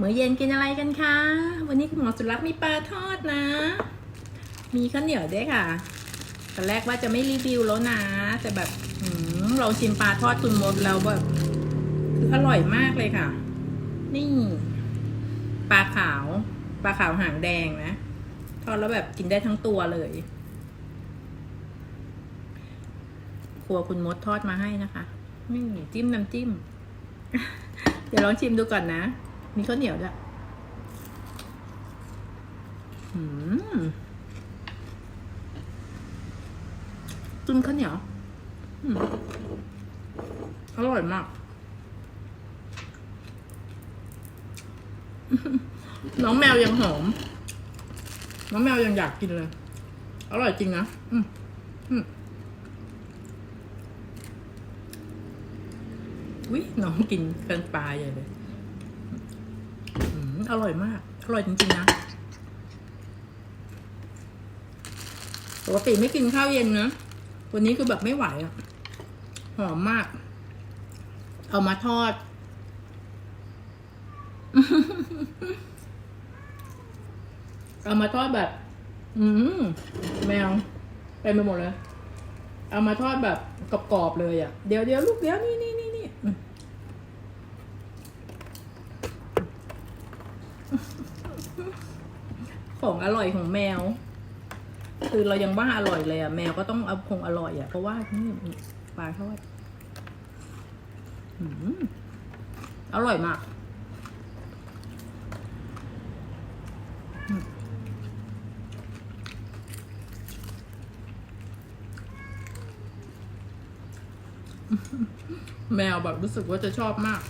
มื้อเย็นกินอะไรกันคะ วันนี้คุณหมอสุรักษ์มีปลาทอดนะ มีข้าวเหนียวด้วยค่ะตอนแรกว่าจะไม่รีวิวแล้วนะ แต่แบบเราชิมปลาทอดคุณมดแล้วแบบคืออร่อยมากเลยค่ะ นี่ปลาขาวปลาขาวหางแดงนะ ทอดแล้วแบบกินได้ทั้งตัวเลย ครัวคุณมดทอดมาให้นะคะนี่จิ้มน้ำจิ้ม เดี๋ยวลองชิมดูก่อนนะ มีข้าวเหนียวด้วยอืมจิ้มข้าวเหนียวอืมอร่อยมาก น้องแมวยังหอม น้องแมวยังอยากกินเลย อร่อยจริงนะอืมอืมวิน้องกินเป็นปลาใหญ่เลย อร่อยมาก อร่อยจริงๆนะ ปกติไม่กินข้าวเย็นนะ วันนี้คือแบบไม่ไหวอะ่ะ หอมมาก เอามาทอด เอามาทอดแบบ อืมแมวไปไปหมดเลย เอามาทอดแบบกรอบๆเลยอะ่ะ เดี๋ยวเดี๋ยวลูกเดี๋ยวนี่นี่นี่นี่อืม ของอร่อยของแมว คือเรายังว่าอร่อยเลยอะ่ะแมวก็ต้องเอาคงอร่อยอะ่ะเพราะว่านี่ปลาทอดอร่อยมากแมวแบบรู้สึกว่าจะชอบมาก